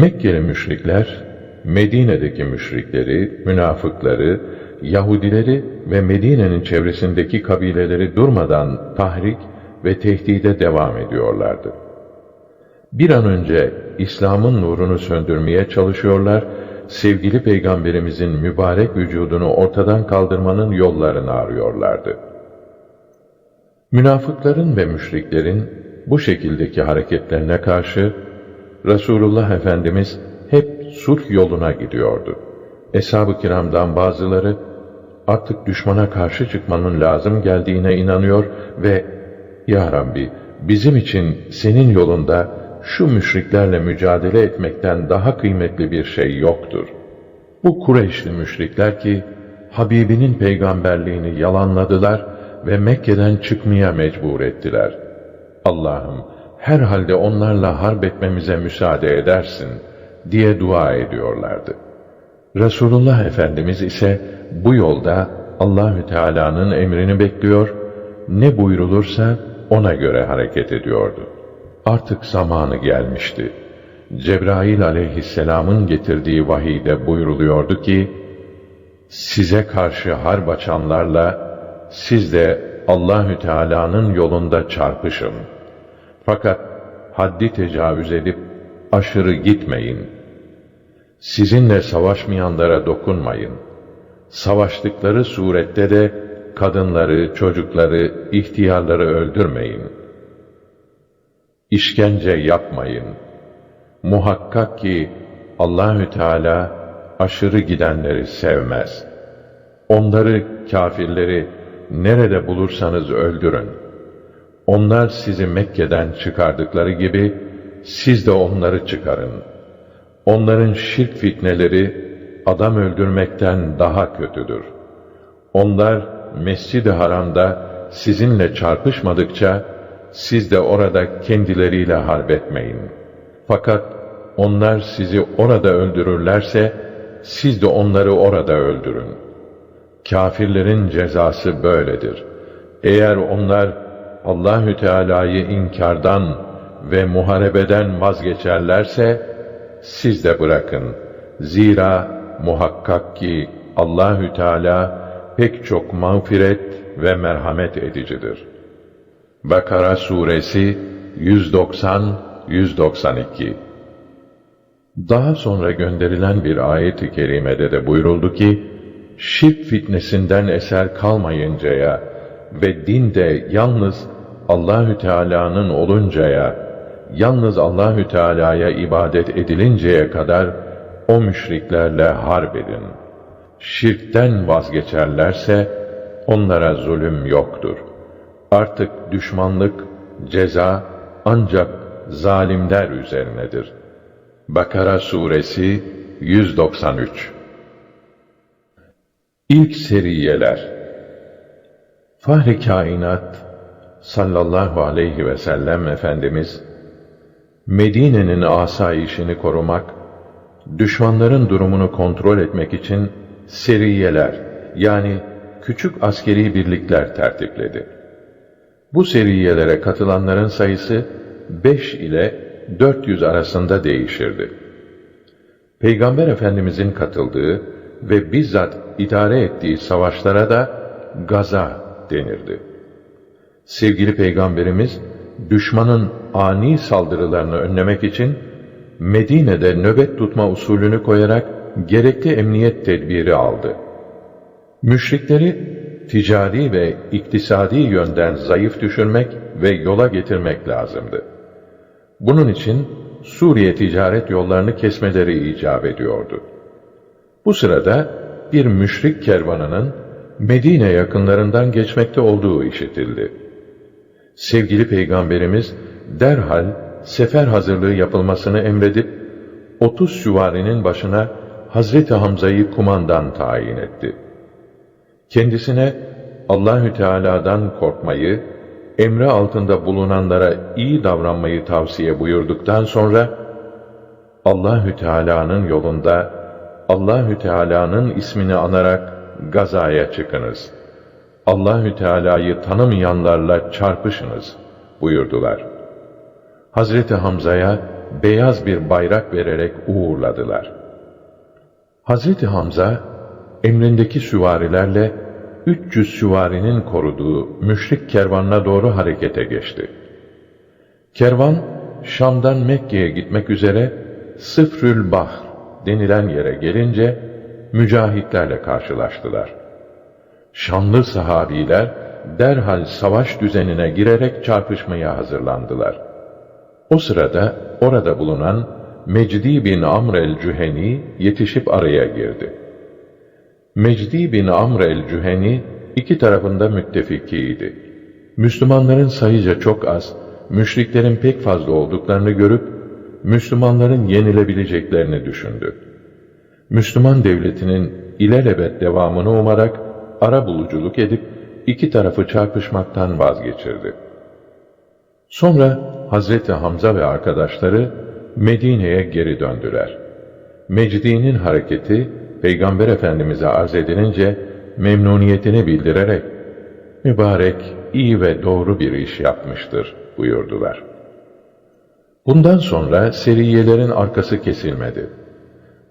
Mekkeli müşrikler, Medine'deki müşrikleri, münafıkları, Yahudileri ve Medine'nin çevresindeki kabileleri durmadan tahrik ve tehdide devam ediyorlardı. Bir an önce İslam'ın nurunu söndürmeye çalışıyorlar, sevgili Peygamberimizin mübarek vücudunu ortadan kaldırmanın yollarını arıyorlardı. Münafıkların ve müşriklerin bu şekildeki hareketlerine karşı Resulullah Efendimiz hep sulh yoluna gidiyordu. Eshab-ı kiramdan bazıları artık düşmana karşı çıkmanın lazım geldiğine inanıyor ve Ya Rabbi bizim için senin yolunda şu müşriklerle mücadele etmekten daha kıymetli bir şey yoktur. Bu Kureyşli müşrikler ki Habibinin peygamberliğini yalanladılar ve Mekke'den çıkmaya mecbur ettiler. Allah'ım herhalde onlarla harp etmemize müsaade edersin diye dua ediyorlardı. Resulullah Efendimiz ise bu yolda Allahü Teala'nın emrini bekliyor, ne buyrulursa ona göre hareket ediyordu. Artık zamanı gelmişti. Cebrail aleyhisselamın getirdiği vahiyde buyruluyordu ki, size karşı harp açanlarla siz de Allahü Teala'nın yolunda çarpışın. Fakat haddi tecavüz edip aşırı gitmeyin. Sizinle savaşmayanlara dokunmayın. Savaştıkları surette de kadınları, çocukları, ihtiyarları öldürmeyin. İşkence yapmayın. Muhakkak ki Allahü Teala aşırı gidenleri sevmez. Onları, kafirleri nerede bulursanız öldürün. Onlar sizi Mekke'den çıkardıkları gibi siz de onları çıkarın. Onların şirk fitneleri adam öldürmekten daha kötüdür. Onlar Mescid-i Haram'da sizinle çarpışmadıkça siz de orada kendileriyle harp etmeyin. Fakat onlar sizi orada öldürürlerse siz de onları orada öldürün. Kafirlerin cezası böyledir. Eğer onlar Allahü Teala'yı inkardan ve muharebeden vazgeçerlerse siz de bırakın. Zira muhakkak ki Allahü Teala pek çok mağfiret ve merhamet edicidir. Bakara suresi 190 192 Daha sonra gönderilen bir ayet-i kerimede de buyuruldu ki, şirk fitnesinden eser kalmayıncaya ve dinde yalnız Allahü Teala'nın oluncaya, yalnız Allahü Teala'ya ibadet edilinceye kadar o müşriklerle harp edin. Şirkten vazgeçerlerse onlara zulüm yoktur. Artık düşmanlık, ceza ancak zalimler üzerinedir. Bakara suresi 193 İlk seriyeler Fahri kainat sallallahu aleyhi ve sellem Efendimiz Medine'nin asayişini korumak, düşmanların durumunu kontrol etmek için seriyeler yani küçük askeri birlikler tertipledi. Bu seriyelere katılanların sayısı 5 ile 400 arasında değişirdi. Peygamber Efendimizin katıldığı ve bizzat idare ettiği savaşlara da gaza denirdi. Sevgili Peygamberimiz, düşmanın ani saldırılarını önlemek için Medine'de nöbet tutma usulünü koyarak gerekli emniyet tedbiri aldı. Müşrikleri ticari ve iktisadi yönden zayıf düşürmek ve yola getirmek lazımdı. Bunun için Suriye ticaret yollarını kesmeleri icap ediyordu. Bu sırada bir müşrik kervanının Medine yakınlarından geçmekte olduğu işitildi. Sevgili Peygamberimiz derhal sefer hazırlığı yapılmasını emredip 30 süvarinin başına Hazreti Hamza'yı kumandan tayin etti. Kendisine Allahü Teala'dan korkmayı, emri altında bulunanlara iyi davranmayı tavsiye buyurduktan sonra Allahü Teala'nın yolunda Allahü Teala'nın ismini anarak gazaya çıkınız. Allahü Teala'yı tanımayanlarla çarpışınız buyurdular. Hazreti Hamza'ya beyaz bir bayrak vererek uğurladılar. Hazreti Hamza, emrindeki süvarilerle 300 süvarinin koruduğu müşrik kervanına doğru harekete geçti. Kervan, Şam'dan Mekke'ye gitmek üzere Sıfrül Bahr denilen yere gelince, mücahitlerle karşılaştılar. Şanlı sahabiler, derhal savaş düzenine girerek çarpışmaya hazırlandılar. O sırada orada bulunan Mecdi bin Amr el-Cüheni yetişip araya girdi. Mecdi bin Amr el-Cüheni iki tarafında müttefikiydi. Müslümanların sayıca çok az, müşriklerin pek fazla olduklarını görüp, Müslümanların yenilebileceklerini düşündü. Müslüman devletinin ilelebet devamını umarak ara buluculuk edip iki tarafı çarpışmaktan vazgeçirdi. Sonra Hazreti Hamza ve arkadaşları Medine'ye geri döndüler. Mecdi'nin hareketi Peygamber Efendimiz'e arz edilince memnuniyetini bildirerek mübarek, iyi ve doğru bir iş yapmıştır buyurdular. Bundan sonra seriyelerin arkası kesilmedi.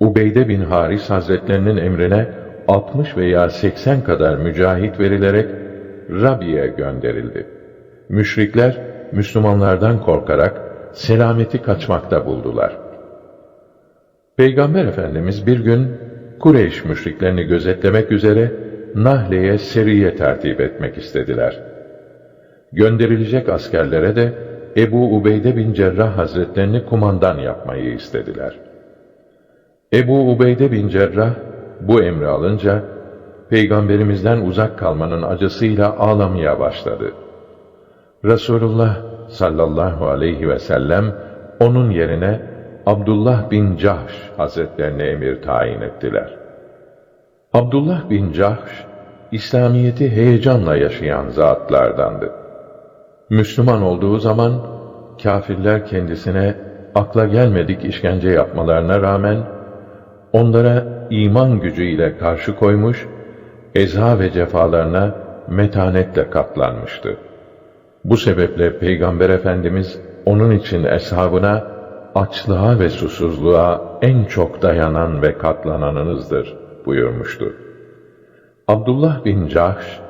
Ubeyde bin Haris Hazretlerinin emrine 60 veya 80 kadar mücahit verilerek Rabi'ye gönderildi. Müşrikler Müslümanlardan korkarak selameti kaçmakta buldular. Peygamber Efendimiz bir gün Kureyş müşriklerini gözetlemek üzere Nahle'ye seriye tertip etmek istediler. Gönderilecek askerlere de Ebu Ubeyde bin Cerrah Hazretlerini kumandan yapmayı istediler. Ebu Ubeyde bin Cerrah bu emri alınca peygamberimizden uzak kalmanın acısıyla ağlamaya başladı. Resulullah sallallahu aleyhi ve sellem onun yerine Abdullah bin Cahş Hazretlerine emir tayin ettiler. Abdullah bin Cahş, İslamiyeti heyecanla yaşayan zatlardandı. Müslüman olduğu zaman, kafirler kendisine akla gelmedik işkence yapmalarına rağmen, onlara iman gücüyle karşı koymuş, eza ve cefalarına metanetle katlanmıştı. Bu sebeple Peygamber Efendimiz onun için eshabına açlığa ve susuzluğa en çok dayanan ve katlananınızdır buyurmuştu. Abdullah bin Cahş,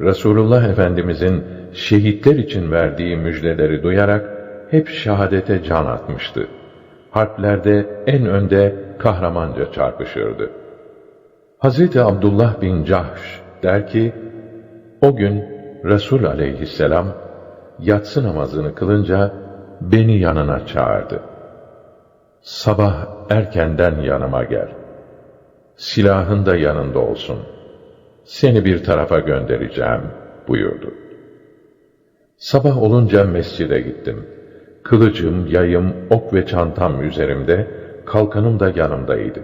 Resulullah Efendimizin şehitler için verdiği müjdeleri duyarak hep şehadete can atmıştı. Harplerde en önde kahramanca çarpışırdı. Hazreti Abdullah bin Cahş der ki, o gün Resul aleyhisselam yatsı namazını kılınca beni yanına çağırdı. Sabah erkenden yanıma gel. Silahın da yanında olsun. Seni bir tarafa göndereceğim buyurdu. Sabah olunca mescide gittim. Kılıcım, yayım, ok ve çantam üzerimde, kalkanım da yanımdaydı.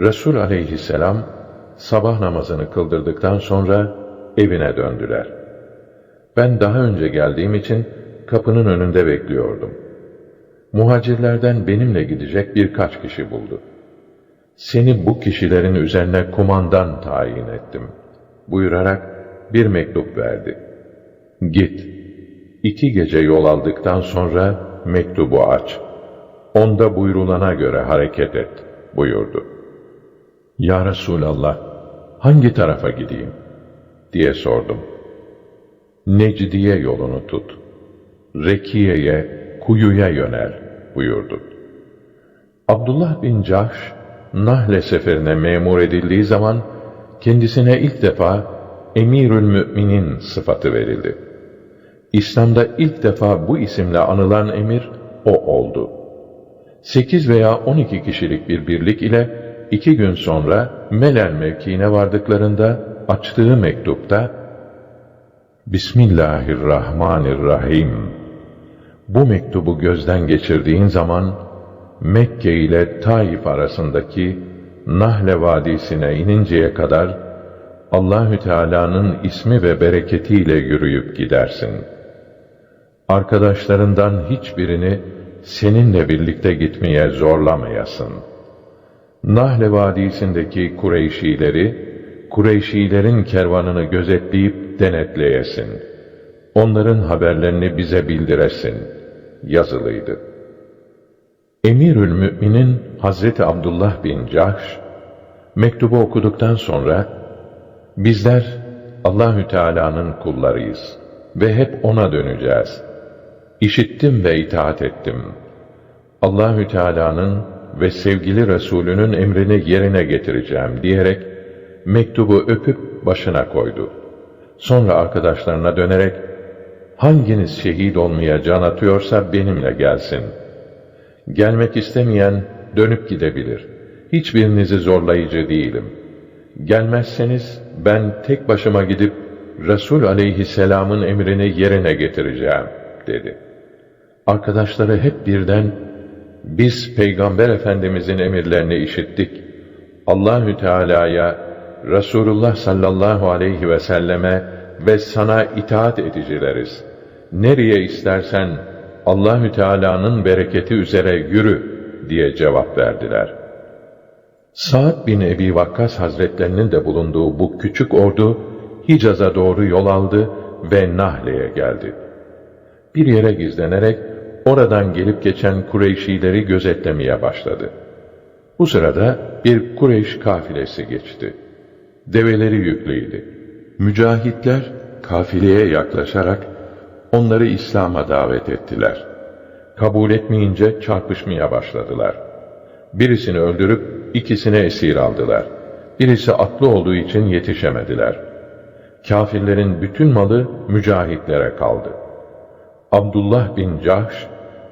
Resul aleyhisselam sabah namazını kıldırdıktan sonra evine döndüler. Ben daha önce geldiğim için kapının önünde bekliyordum. Muhacirlerden benimle gidecek birkaç kişi buldu. Seni bu kişilerin üzerine kumandan tayin ettim. Buyurarak bir mektup verdi. Git. İki gece yol aldıktan sonra mektubu aç. Onda buyrulana göre hareket et buyurdu. Ya Resulallah, hangi tarafa gideyim? diye sordum. Necdiye yolunu tut. Rekiye'ye, kuyuya yönel buyurdu. Abdullah bin Cahş, Nahle seferine memur edildiği zaman kendisine ilk defa Emirül Müminin sıfatı verildi. İslam'da ilk defa bu isimle anılan emir o oldu. Sekiz veya on iki kişilik bir birlik ile iki gün sonra Melel mevkiine vardıklarında açtığı mektupta Bismillahirrahmanirrahim bu mektubu gözden geçirdiğin zaman Mekke ile Taif arasındaki Nahle Vadisi'ne ininceye kadar Allahü Teala'nın ismi ve bereketiyle yürüyüp gidersin. Arkadaşlarından hiçbirini seninle birlikte gitmeye zorlamayasın. Nahle Vadisi'ndeki Kureyşileri, Kureyşilerin kervanını gözetleyip denetleyesin.'' onların haberlerini bize bildiresin yazılıydı. Emirül Müminin Hazreti Abdullah bin Cahş mektubu okuduktan sonra bizler Allahü Teala'nın kullarıyız ve hep ona döneceğiz. İşittim ve itaat ettim. Allahü Teala'nın ve sevgili Resulünün emrini yerine getireceğim diyerek mektubu öpüp başına koydu. Sonra arkadaşlarına dönerek hanginiz şehit olmaya can atıyorsa benimle gelsin. Gelmek istemeyen dönüp gidebilir. Hiçbirinizi zorlayıcı değilim. Gelmezseniz ben tek başıma gidip Resul aleyhisselamın emrini yerine getireceğim dedi. Arkadaşları hep birden biz Peygamber Efendimizin emirlerini işittik. Allahü Teala'ya, Resulullah sallallahu aleyhi ve selleme ve sana itaat edicileriz. Nereye istersen Allahü Teala'nın bereketi üzere yürü diye cevap verdiler. Sa'd bin Ebi Vakkas Hazretlerinin de bulunduğu bu küçük ordu Hicaz'a doğru yol aldı ve Nahle'ye geldi. Bir yere gizlenerek oradan gelip geçen Kureyşileri gözetlemeye başladı. Bu sırada bir Kureyş kafilesi geçti. Develeri yüklüydü. Mücahitler kafileye yaklaşarak onları İslam'a davet ettiler. Kabul etmeyince çarpışmaya başladılar. Birisini öldürüp ikisini esir aldılar. Birisi atlı olduğu için yetişemediler. Kafirlerin bütün malı mücahitlere kaldı. Abdullah bin Cahş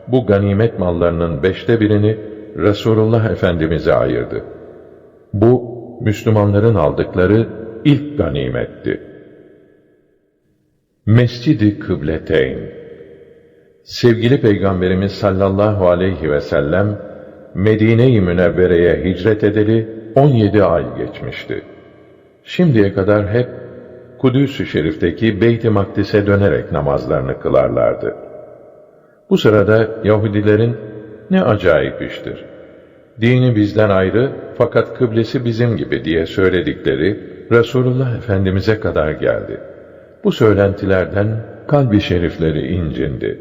bu ganimet mallarının beşte birini Resulullah Efendimiz'e ayırdı. Bu Müslümanların aldıkları ilk ganimetti. Mescid-i Kıbleteyn Sevgili Peygamberimiz sallallahu aleyhi ve sellem Medine-i Münevvere'ye hicret edeli 17 ay geçmişti. Şimdiye kadar hep Kudüs-ü Şerif'teki Beyt-i Makdis'e dönerek namazlarını kılarlardı. Bu sırada Yahudilerin ne acayip iştir. Dini bizden ayrı fakat kıblesi bizim gibi diye söyledikleri Resulullah Efendimiz'e kadar geldi. Bu söylentilerden kalbi şerifleri incindi.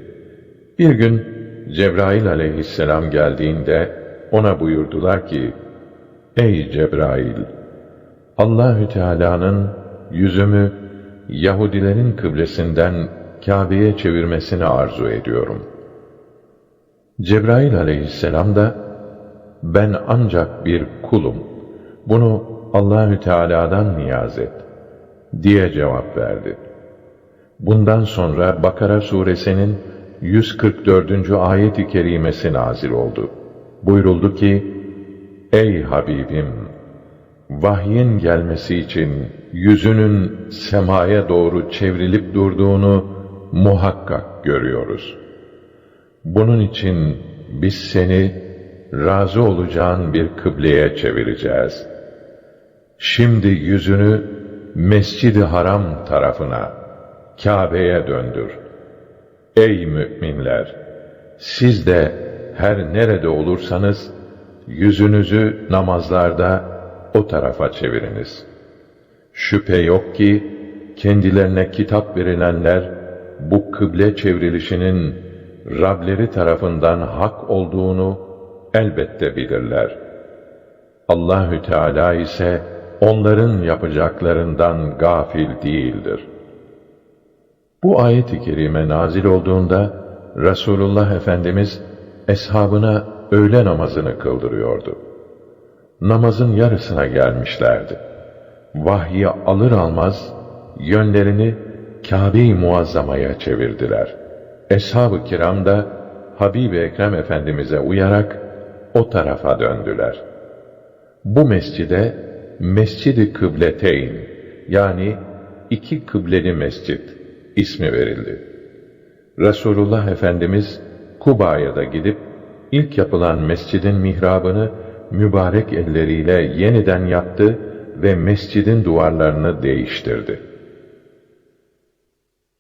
Bir gün Cebrail aleyhisselam geldiğinde ona buyurdular ki, Ey Cebrail! Allahü Teala'nın yüzümü Yahudilerin kıblesinden Kabe'ye çevirmesini arzu ediyorum. Cebrail aleyhisselam da ben ancak bir kulum. Bunu Allahü Teala'dan niyaz et diye cevap verdi. Bundan sonra Bakara suresinin 144. ayet-i kerimesi nazil oldu. Buyuruldu ki, Ey Habibim! Vahyin gelmesi için yüzünün semaya doğru çevrilip durduğunu muhakkak görüyoruz. Bunun için biz seni razı olacağın bir kıbleye çevireceğiz. Şimdi yüzünü Mescid-i Haram tarafına, Kabe'ye döndür. Ey müminler! Siz de her nerede olursanız, yüzünüzü namazlarda o tarafa çeviriniz. Şüphe yok ki, kendilerine kitap verilenler, bu kıble çevrilişinin Rableri tarafından hak olduğunu elbette bilirler. Allahü Teala ise onların yapacaklarından gafil değildir. Bu ayet-i kerime nazil olduğunda Resulullah Efendimiz eshabına öğle namazını kıldırıyordu. Namazın yarısına gelmişlerdi. Vahyi alır almaz yönlerini Kâbe-i Muazzama'ya çevirdiler. Eshab-ı kiram da Habib-i Ekrem Efendimiz'e uyarak o tarafa döndüler. Bu mescide Mescid-i Kıbleteyn yani iki kıbleli mescit ismi verildi. Resulullah Efendimiz Kuba'ya da gidip ilk yapılan mescidin mihrabını mübarek elleriyle yeniden yaptı ve mescidin duvarlarını değiştirdi.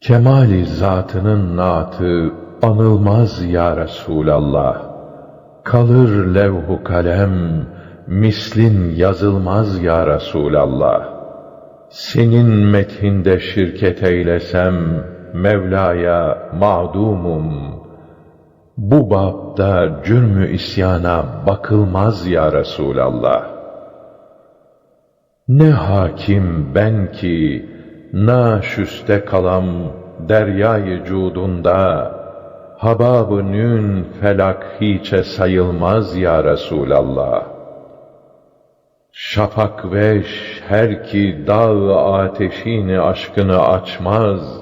Kemali zatının naatı anılmaz ya Resulallah. Kalır levhu kalem, mislin yazılmaz ya Resulallah. Senin methinde şirket eylesem, Mevla'ya mağdumum. Bu babda cürmü isyana bakılmaz ya Resulallah. Ne hakim ben ki, naşüste kalam deryayı cudunda, habab-ı nün felak hiçe sayılmaz ya Resulallah. Şafak veş her ki dağ ateşini aşkını açmaz,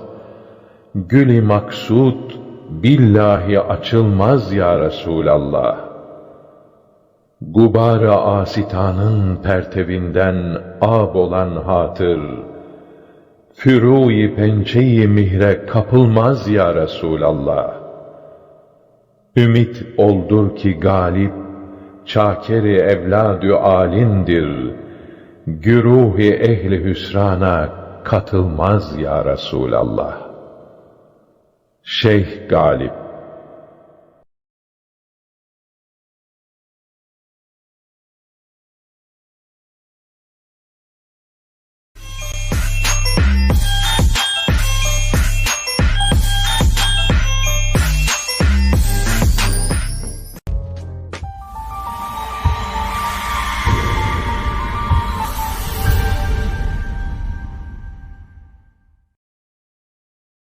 Gül-i maksud billahi açılmaz ya Resulallah. Gubar-ı asitanın pertevinden ab olan hatır, Fürû-i pençe-i mihre kapılmaz ya Resulallah. Ümit oldur ki galip, çakeri evladü alindir. Güruhi ehli hüsrana katılmaz ya Resulallah. Şeyh Galip